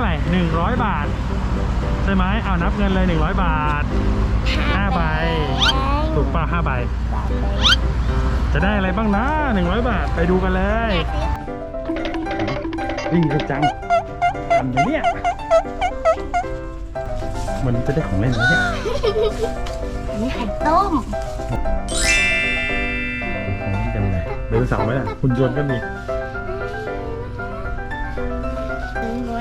าไหร่หนึ่งร้อยบาท ใช่ไหมเอานับเงินเลยหนึ่งร้อยบาทห้าใบถูกป่ะห้าใบ จะได้อะไรบ้างนะหนึ่งร้อยบาทไปดูกันเลยวิ่งไปจังทำอย่างเนี้ยมันจะได้ของเล่นไหมเนี่ยอันนี้ไข่ต้มของเล่นเต็มเลยเดินเสาร์ไหมล่ะคุณยนต์ก็มี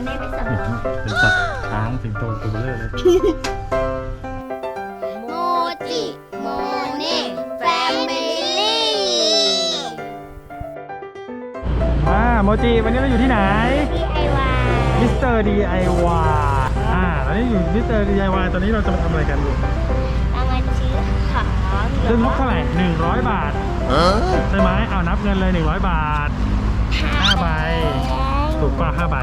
ได้ไปสำรนี่วจเป็นสัตว์ช้างสิงโตตัวเบลอเลยโมจิโมเน่แฟมิลี่มาโมจิวันนี้เราอยู่ที่ไหน DIY มิสเตอร์ DIY อ่าตอนนี้อยู่มิสเตอร์ DIY ตอนนี้เราจะมาทำอะไรกันลูกเรามาซื้อของซื้องบเท่าไหร่100 บาท ใช่ไหมเอานับเงินเลย 100 บาทห้าใบถูกป่ะห้าใบ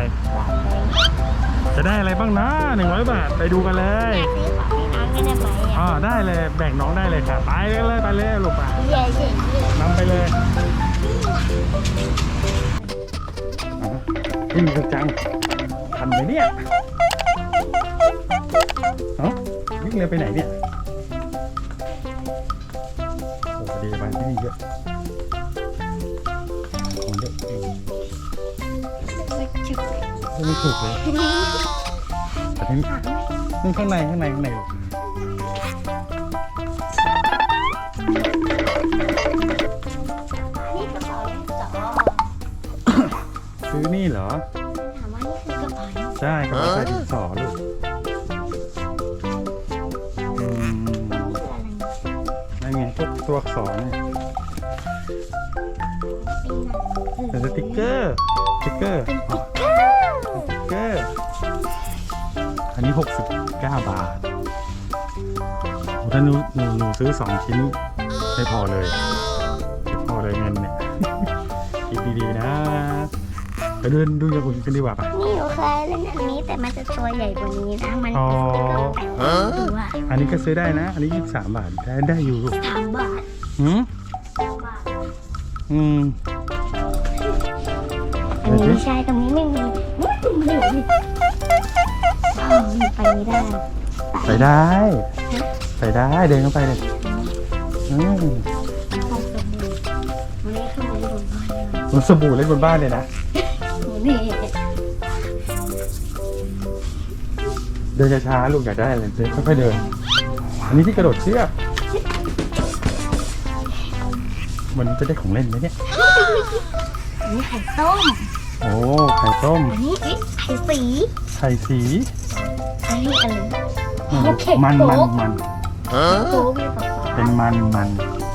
จะได้อะไรบ้างนะ100 บาทไปดูกันเลยซื้อของให้น้องกันได้ไหมอ๋อะอได้เลยแบ่งน้องได้เลยค่ะไปเลยไปเลยลูกป่ะเย่เย่เย่นำไปเลยอ๋อวิ่งกระจังทันไหมเนี่ยเอ้าวิ่งเร็วไปไหนเนี่ยโอ้ดีไปที่นี่เยอะ ไม่ถูกเลยแต่ที่นี่ข้างในข้างในข้างในลูกนี่กระเป๋าดินสอซื้อนี่เหรอ ถามว่านี่คือกระเป๋าดินสอใช่กระเป๋าใส่ดินสอลูกอืมคืออะไรนั่นไงพวกตัวอักษรเนี่ยเป็นสติกเกอร์สติกเกอร์อ๋อส 69 บาทโอ้ถ้าหนูหนูหนูซื้อ 2 ชิ้นไม่พอเลยไม่พอเลยเงินเนี่ย คิดดีๆนะไปเดินดูอย่างอื่นกันดีกว่าปะ นี่หนูเคยเล่นอันนี้แต่มันจะตัวใหญ่กว่านี้นะ มันอ๋อสติ๊กเกอร์แปะดูว่าอันนี้ก็ซื้อได้นะ อันนี้ 23 บาท ได้ได้อยู่ลูกสามบาทหืมสามบาท อืม อันนี้ไม่ใช่ตรงนี้ไม่มีนี่ไม่มีอ้าวมัน ไปไม่ได้ไปได้ ไปได้เดินเข้าไปเลยอืมของสบู่วันนี้คือมันบนบ้านเลยบนสบู่เล่นบนบ้านเลยนะหนูนี่เดินช้าๆลูกอยากได้อะไรเดินค่อยๆเดิน อันนี้ที่กระโดดเชือกมันจะได้ของเล่นไหมเนี่ย อันนี้ไข่ต้มโอ้ไข่ต้ม อันนี้เอ๊ะไข่สี ไข่สี อันนี้อะไรอืมโอเคมันโต๊ะมันมันโค้มีป๊าป๊าเป็นมันมัน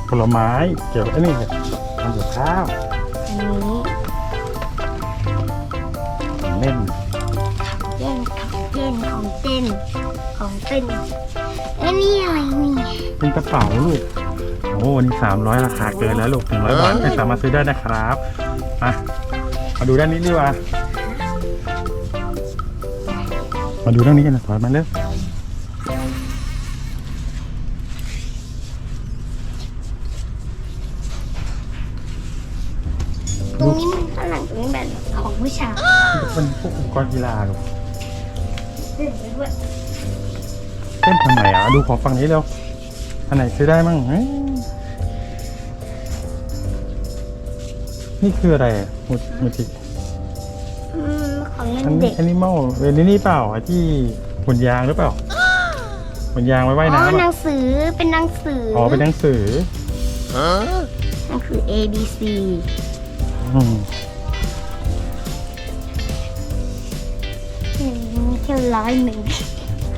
ผลไม้เกี่ยวกับไอ้นี่ทำกับข้าวอันนี้ของเล่นเล่นของเล่นของเต้นของเต้นอันนี้อะไรนี่เป็นกระเป๋าลูกโอ้นี่สามร้อยราคาเกินแล้วลูกหนึ่งร้อยบาทไม่สามารถซื้อได้นะครับมามาดูด้านนี้ดีกว่า มาดูด้านนี้กันนะถอยมาเร็วตรงนี้มันข้างหลังตรงนี้แบบของผู้ชายเป็นพวกอุปกรณ์กีฬาลูกเต้นไปด้วยเต้นทำไมอะ ดูของฝั่งนี้เร็ว อันไหนซื้อได้มั่งเฮ้ยนี่คืออะไรอะมุดมุจิอืม ของเล่อันนนี้เด็กแอนิมอลเรนนี่เปล่าไอ้ที่หุ่นยางหรือเปล่าหุ่นยางไว้ว่ายอ๋อน้ำหนัอะงสือเป็นหนังสืออ๋อเป็นหนังสือนั่นคือ A B C อืมอืมมีแค่ร้อยหนึ่ง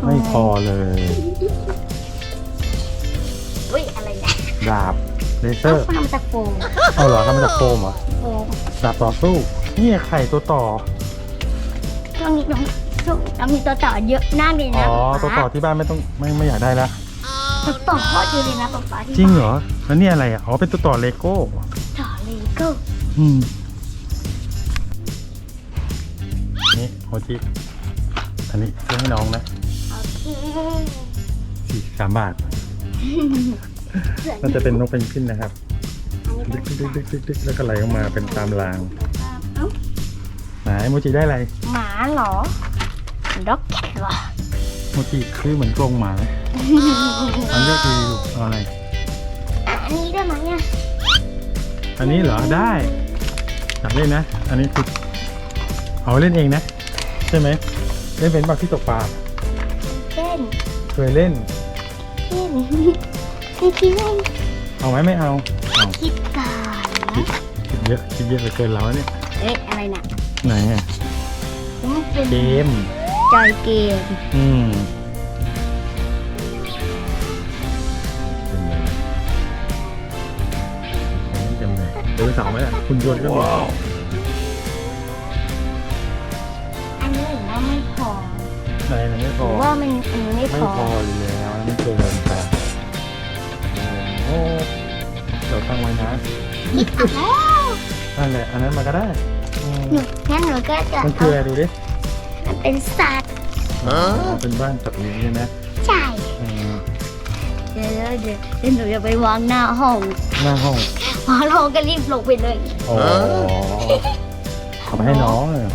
ไม่พอเลย อุ้ยอะไรเนี่ยดาบเลเซต้อองร์ทำจากโฟมเอาเหรอทำมาจากโฟมเหรอโฟมดาบต่อสู้นี่ไข่ตัวต่อ ช่วงนี้น้องช่วงเรามีตัวต่อเยอะมากเลยอ๋นะอตัวต่อที่บ้านไม่ต้องไม่ไม่อยากได้แล้วตัวต่อโคตรเยอะเลยนะป๊าป๊าที่จริงเหรอแล้วนี่อะไรอะอ๋อเป็นตัวต่อเลโก้ต่อเลยก็อืมนี่โมจิอันนี้ซื้อให้น้องนะโอเคสี่สามบาทเสือน่าจะเป็นนกเพนกวินนะครับ อันนี้ดึก็กดึกดึกดึกดึกแล้วก็ไหลออกมาเป็นตามรางเอ้าไหน โมจิได้อะไรหมาเหรอด็อกเก็ตว่ะโมจิคือเหมือนกรงหมาไหมอันเลือกดีลูกเอาอะไรอะอันนี้ได้ไหมอะอันนี้เหรอได้อยากเล่นนะ อันนี้คือเอาเล่นเองนะ ใช่ไหมเล่นเป็นบักที่ตกปลาเล่นเคยเล่นเล่นคือคิดเล่นเอาไหมไม่เอาเอาคิดก่อนคิดนะคิดเยอะคิดเยอะเหลือเกินเราเนี่ยเอ๊ะอะไรน่ะ ไหนอะมันเป็นเกมจอยเกมอืมเป็นไงเต็มเลยเดินเสาร์ไหมล่ะคุณยนต์ก็มีอันนี้หรือว่าไม่พอไหนมันไม่พหอรือว่ามันอันนี้ไม่ไม่พอพออยู่แล้วไม่เกินไปโอ้เดี๋ยวตั้งไว้นะคิดออกแล้วนั่นแหละอันนั้นมาก็ได้อืม หนูงั้นหนูก็จะมันคืออะไรดูดิมันเป็นสัตว์อ๋อเป็นบ้านสัตว์เลี้ยงใช่ไหมใช่อืมเดี๋ยวเดี๋ยวเดี๋ยวเดี๋ยวหนูจะไปวางหน้าห้องหน้าห้องวางห้องก็รีบลงไปเลยอ๋อเอาไปให้น้องเลย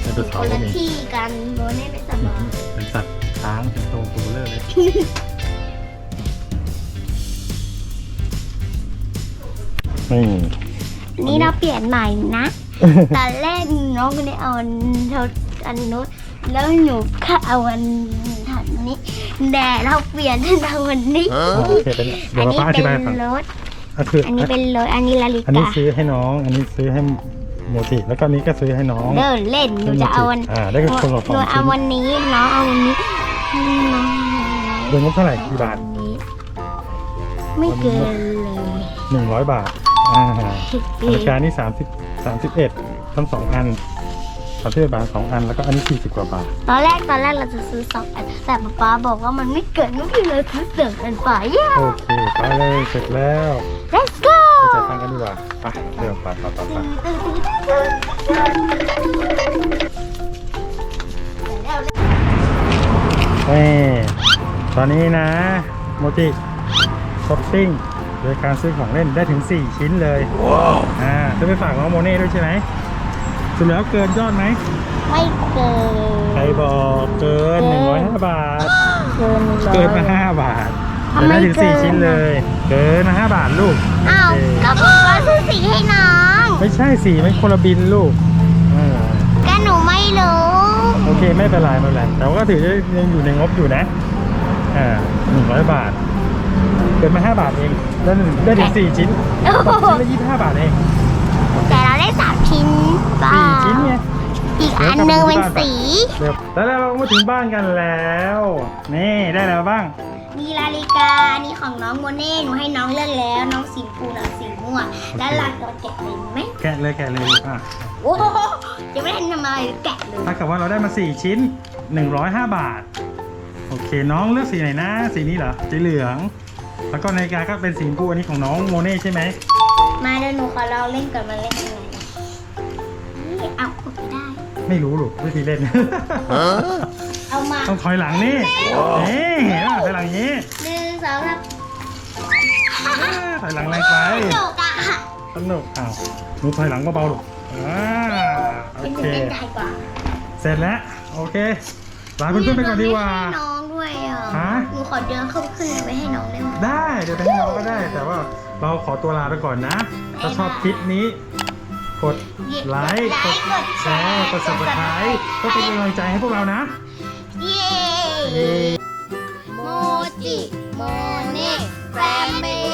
ไดโนคเสาร์นก็ละมีที่กันโมเน่ไม่สบายเป็นสัตว์ช้างเป็นโตตัวเลอร์เลยนี่นี่เราเปลี่ยนใหม่นะ ตอนแรกน้องคนนี้เอาอันเท่าอันนู้นแล้วหนูก็เอาอันถัดนี้แต่เราเปลี่ยนเป็นเอาอันนี้โอเคเป็นเดี๋อัยวนมานี้ป้าอเป็ธิบายให้ฟังนรถก็คืออันนี้เป็นรถอันนี้ลาลิอันนี้กาซื้อให้น้อง อันนี้ซื้อให้โมจิแล้วก็อันนี้ก็ซื้อให้น้อง เดินเล่นหนูจะเอาอันอ่าได้คนละสหองนูเอาชิ้นวันนี้น้องเอาวันนี้น้องเดือนงบเท่าไหร่กี่บาทวันนี้ ไม่เกินเลยหนึ่งร้อยบาท อ่านาฬิกานี่สามสิบสามสิบเอ็ดทั้งสองอันสามสิบเอ็ดบาทสองอันแล้วก็อันนี้สี่สิบกว่าบาท ตอนแรกตอนแรกเราจะซื้อสองอันแต่ป๊าป๊าบอกว่ามันไม่เกินไม่พี่เลยซื้อเสื่อมกันไปโอเคไปเลยเสร็จแล้ว let's go ไปจ่ายตังค์กันดีกว่าไปเริ่มไปไปไปไปนี่ตอนนี้นะ โมจิช้อปปิ้ง โดยการซื้อของเล่นได้ถึง 4 ชิ้นเลยว้าวอ่าจะไปฝากน้องโมเน่ด้วยใช่ไหมสุดแล้วเกินยอดไหมไม่เกินใครบอกเกิน105บาท เกินร้อยเกินมา 5 บาททำไมแต่ได้ถึงเกิน4ชิ้นเลย เกินมา5บาทลูกอ้าวโอเคก็บอกว่าซื้อสีให้น้องไม่ใช่สีมันคนละบินลูกเออก็หนูไม่รู้โอเคไม่เป็นไรไม่เป็นไรแต่ว่าก็ถือว่ายังอยู่ในงบอยู่นะอ่าหนึ่งร้อยบาทเกินมาห้าบาทเอง ได้หนึ่งได้ถึงสี่ชิ้นตกชิ้นละยี่สิบห้าบาทเองแต่เราได้สามชิ้นเปล่าสี่ชิ้นไง อีกอันหนึงเป็นสีเดี๋ยวแล้วเรามาถึงบ้านกันแล้ว นี่ได้แล้วบ้าง มีลาลิกานี่ของน้องโมเน่หนูให้น้องเลือกแล้ว น้องสีฟูน้องสีม่วงแล้วเราจะแกะเลยไหมแกะเลยแกะเลยอะโอ้โหยังไม่ทันทำอะไรเลยแกะเลยถ้ากับว่าเราได้มาสี่ชิ้นหนึ่งร้อยห้าบาท โอเคน้องเลือกสีไหนนะ สีนี้เหรอ สีเหลือง แล้วก็นาฬิกาก็เป็นสีชมพูอันนี้ของน้องโมเน่ใช่ไหมมาเดี๋ยวหนูขอลองเล่นก่อนมาเล่นยังไงนี่เอากดไม่ได้ ไม่รู้หรอกวิธีเล่น เอามาต้องถอยหลังนี่นี่เห็นป่ะถอยหลังอย่างนี้หนึ่งสองสามอ่าถอยหลังแรงไปจบอะสนุกอ้าวหนูถอยหลังเบาๆหรอกอ่าโอเป็นหนูเค เล่นใจกว่า เสร็จแล้ว โอเคลาเพื่อนๆไปก่อนดีกว่าให้น้องด้วยอะ ฮะ หนูขอเดินเข้าขึ้นไปให้น้องได้ไหม ได้เดี๋ยวไปให้น้องก็ได้ แต่ว่าเราขอตัวลาไปก่อนนะ ถ้าชอบคลิปนี้ กดไลค์กดแชร์กด subscribe เพื่อเป็นกำลังใจให้พวกเรานะ เย้เย้โมจิโมเน่แฟมิลี่